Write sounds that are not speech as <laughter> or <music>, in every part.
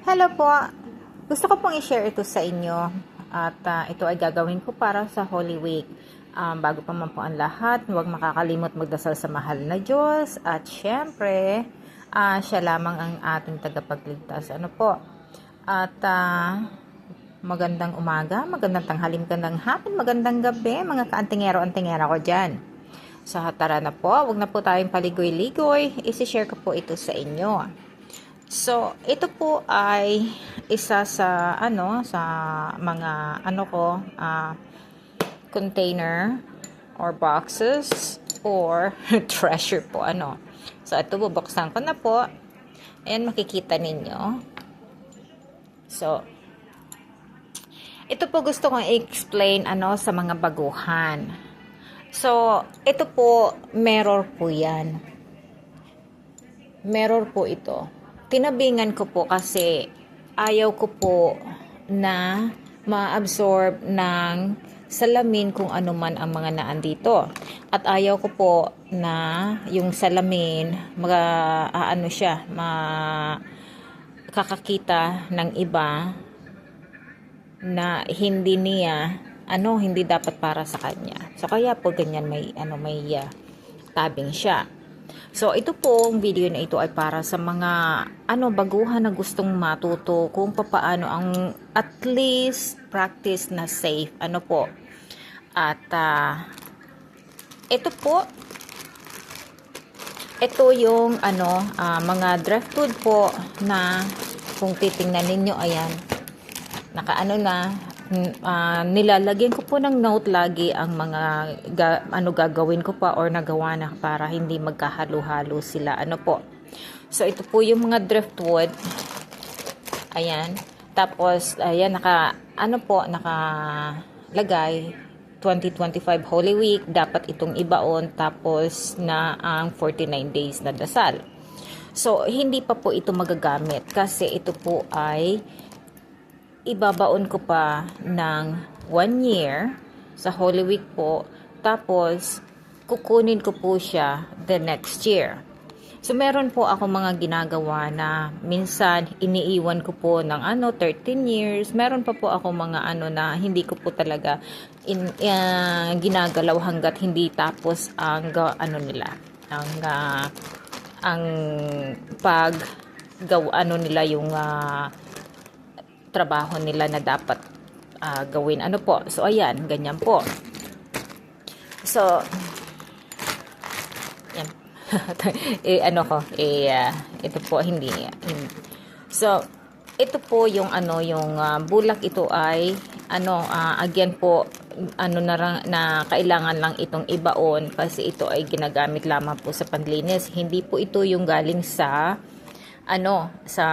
Hello po. Gusto ko pong i-share ito sa inyo at ah, ito ay gagawin ko para sa Holy Week. Um, bago pa man po ang lahat, huwag makakalimot magdasal sa mahal na Diyos at syempre, ah, siya lamang ang ating tagapagligtas. Ano po? At ah, magandang umaga, magandang tanghali, magandang hapon, magandang gabi, mga kaantingero-antingera ko dyan. So, tara na po. Huwag na po tayong paligoy-ligoy. Isi-share ko po ito sa inyo. So, ito po ay isa sa ano sa mga ano ko ah, container or boxes or <laughs> treasure po ano. So, ito bubuksan ko na po. Ayan makikita ninyo. So, ito po gusto kong i-explain ano sa mga baguhan. So, ito po mirror po 'yan. Mirror po ito tinabingan ko po kasi ayaw ko po na ma-absorb ng salamin kung ano man ang mga naandito. At ayaw ko po na yung salamin mag ano siya, ma kakakita ng iba na hindi niya ano hindi dapat para sa kanya. So kaya po ganyan may ano may uh, tabing siya. So, ito po, ang video na ito ay para sa mga ano baguhan na gustong matuto kung paano ang at least practice na safe. Ano po? At uh, ito po, ito yung ano uh, mga driftwood po na kung titingnan ninyo ayan nakaano na uh, nilalagyan ko po ng note lagi ang mga ga, ano gagawin ko pa or nagawa na para hindi magkahalo-halo sila. Ano po? So ito po yung mga driftwood. Ayan. Tapos ayan naka ano po naka lagay 2025 Holy Week dapat itong ibaon tapos na ang 49 days na dasal. So hindi pa po ito magagamit kasi ito po ay ibabaon ko pa ng one year sa Holy Week po. Tapos, kukunin ko po siya the next year. So, meron po ako mga ginagawa na minsan iniiwan ko po ng ano, 13 years. Meron pa po ako mga ano na hindi ko po talaga in, uh, ginagalaw hanggat hindi tapos ang ano nila. Ang, uh, ang pag gaw ano nila yung uh, trabaho nila na dapat uh, gawin. Ano po? So, ayan, ganyan po. So, yan. <laughs> eh, ano ko, eh, uh, ito po, hindi, hindi. So, ito po yung ano, yung uh, bulak ito ay, ano, uh, again po, ano na, na kailangan lang itong ibaon kasi ito ay ginagamit lamang po sa panlinis. Hindi po ito yung galing sa ano sa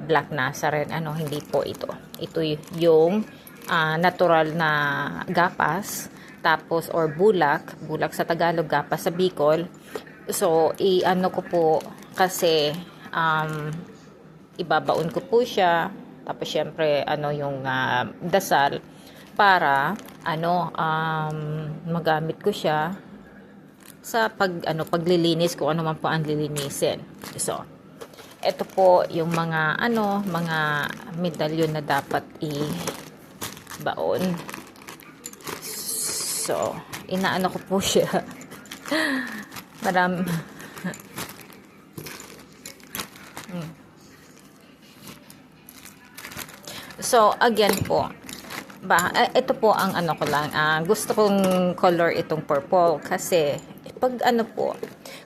Black Nazareth ano hindi po ito. Ito yung uh, natural na gapas tapos or bulak bulak sa Tagalog gapas sa Bicol. So i-ano ko po kasi um, ibabaon ko po siya tapos syempre ano yung uh, dasal para ano um, magamit ko siya sa pag ano paglilinis kung ano man po ang lilinisin. So ito po yung mga ano, mga medalyon na dapat i-baon. So, inaano ko po siya. <laughs> Maram hmm. So, again po, ba, eh, ito po ang ano ko lang, uh, gusto kong color itong purple kasi pag ano po,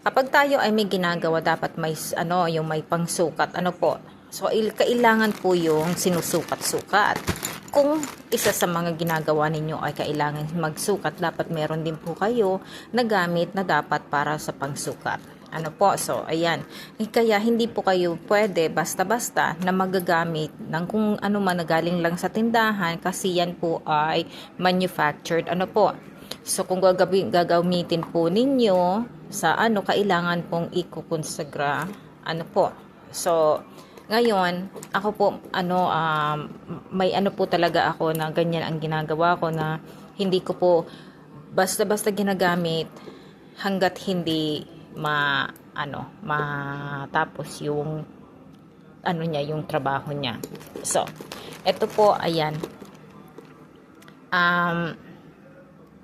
Kapag tayo ay may ginagawa, dapat may ano, yung may pangsukat. Ano po? So, kailangan po yung sinusukat-sukat. Kung isa sa mga ginagawa ninyo ay kailangan magsukat, dapat meron din po kayo na gamit na dapat para sa pangsukat. Ano po? So, ayan. Eh, kaya hindi po kayo pwede basta-basta na magagamit ng kung ano man na galing lang sa tindahan kasi yan po ay manufactured. Ano po? So, kung gagawin, gagamitin po ninyo sa ano, kailangan pong ikukonsagra. Ano po. So, ngayon, ako po, ano, um, may ano po talaga ako na ganyan ang ginagawa ko na hindi ko po basta-basta ginagamit hanggat hindi ma, ano, matapos yung ano niya, yung trabaho niya. So, ito po, ayan. Um,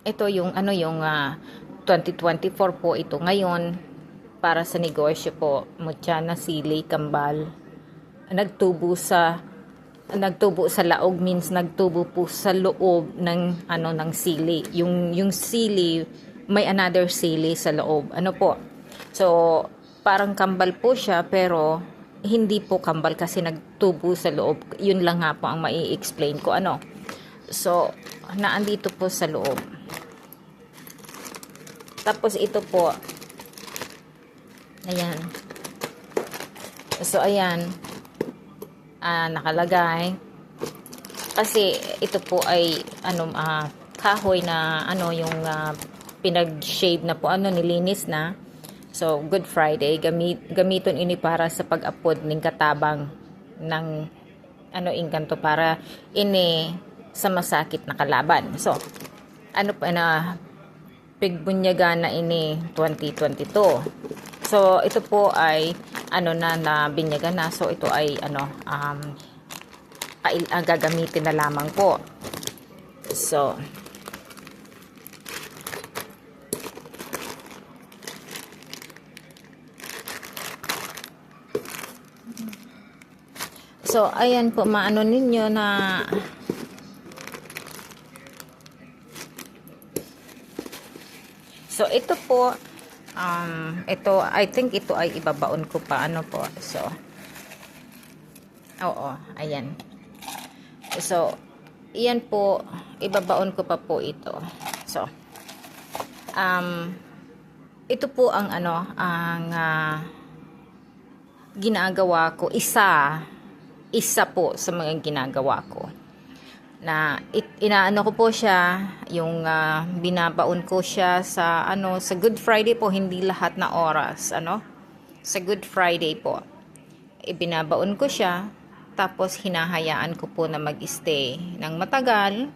ito yung ano yung ah, 2024 po ito ngayon para sa negosyo po mutya na sili kambal. Nagtubo sa nagtubo sa laog means nagtubo po sa loob ng ano ng sili. Yung yung sili may another sili sa loob. Ano po? So parang kambal po siya pero hindi po kambal kasi nagtubo sa loob. Yun lang nga po ang mai-explain ko ano. So naandito po sa loob tapos ito po. Ayan. So ayan. Ah, nakalagay. Kasi ito po ay ano ah, kahoy na ano yung ah, pinag-shave na po ano nilinis na. So Good Friday gamit gamiton ini para sa pag-upod ning katabang ng ano inkanto para ini sa masakit na kalaban. So ano pa na Pigbunyaga na ini 2022. So, ito po ay ano na na binyaga na. So, ito ay ano um kail, ah, gagamitin na lamang po. So, So, ayan po, maano ninyo na So, ito po, um, ito, I think ito ay ibabaon ko pa, ano po. So, oo, ayan. So, iyan po, ibabaon ko pa po ito. So, um, ito po ang ano, ang uh, ginagawa ko, isa, isa po sa mga ginagawa ko na it, inaano ko po siya yung uh, binabaon ko siya sa ano sa Good Friday po hindi lahat na oras ano? Sa Good Friday po ibinabaon ko siya tapos hinahayaan ko po na mag-stay ng matagal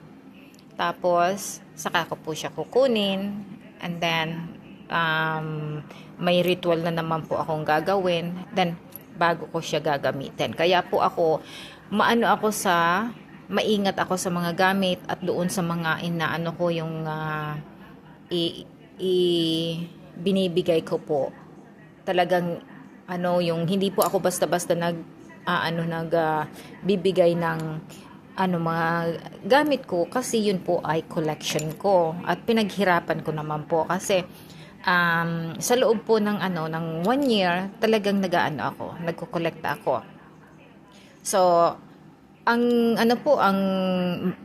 tapos saka ko po siya kukunin and then um, may ritual na naman po akong gagawin then bago ko siya gagamitin. Kaya po ako maano ako sa maingat ako sa mga gamit at doon sa mga inaano ko yung uh, i, i binibigay ko po. Talagang ano yung hindi po ako basta-basta nag uh, ano nag uh, bibigay ng ano mga gamit ko kasi yun po ay collection ko at pinaghirapan ko naman po kasi um, sa loob po ng ano ng one year talagang nagaano ako nagko-collect ako. So ang ano po ang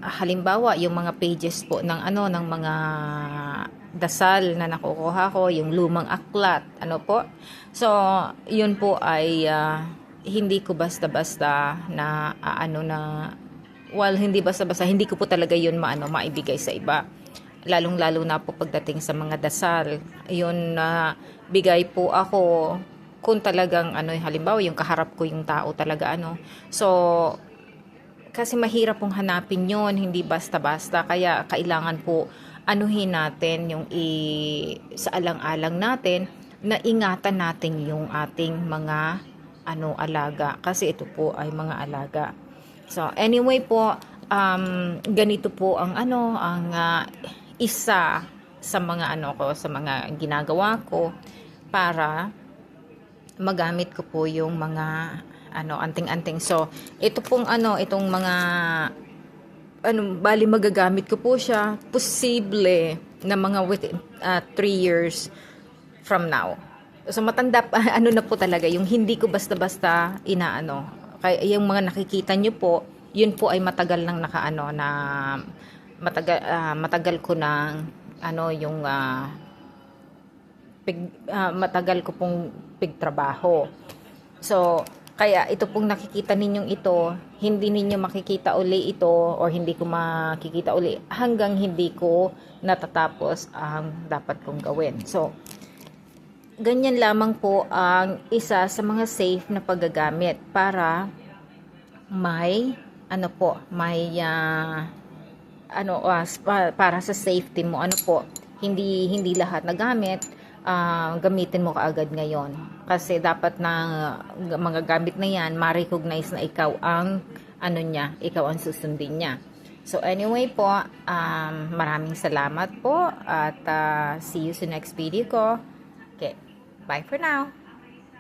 halimbawa yung mga pages po ng ano ng mga dasal na nakukuha ko yung lumang aklat ano po? So yun po ay uh, hindi ko basta-basta na uh, ano na well hindi basta-basta hindi ko po talaga yun maano maibigay sa iba. Lalong lalo na po pagdating sa mga dasal. Yun na uh, bigay po ako kung talagang ano halimbawa yung kaharap ko yung tao talaga ano. So kasi mahirap pong hanapin yon hindi basta-basta. Kaya kailangan po anuhin natin yung i, sa alang-alang natin na ingatan natin yung ating mga ano alaga kasi ito po ay mga alaga. So anyway po um, ganito po ang ano ang uh, isa sa mga ano ko sa mga ginagawa ko para magamit ko po yung mga ano anting-anting. So, ito pong ano, itong mga ano, bali magagamit ko po siya posible na mga within 3 uh, years from now. So matanda <laughs> ano na po talaga, yung hindi ko basta-basta inaano. Kaya yung mga nakikita nyo po, yun po ay matagal nang nakaano na matagal uh, matagal ko nang ano yung uh, pig, uh, matagal ko pong pigtrabaho. So, kaya ito pong nakikita ninyong ito, hindi ninyo makikita uli ito or hindi ko makikita uli hanggang hindi ko natatapos ang dapat kong gawin. So, ganyan lamang po ang isa sa mga safe na paggagamit para may ano po, may uh, ano uh, para sa safety mo ano po, hindi hindi lahat na gamit uh, gamitin mo kaagad ngayon Kasi dapat na uh, mga gamit na yan, ma-recognize na ikaw ang ano niya, ikaw ang susundin niya. So anyway po, um, maraming salamat po at uh, see you sa next video ko. Okay, bye for now.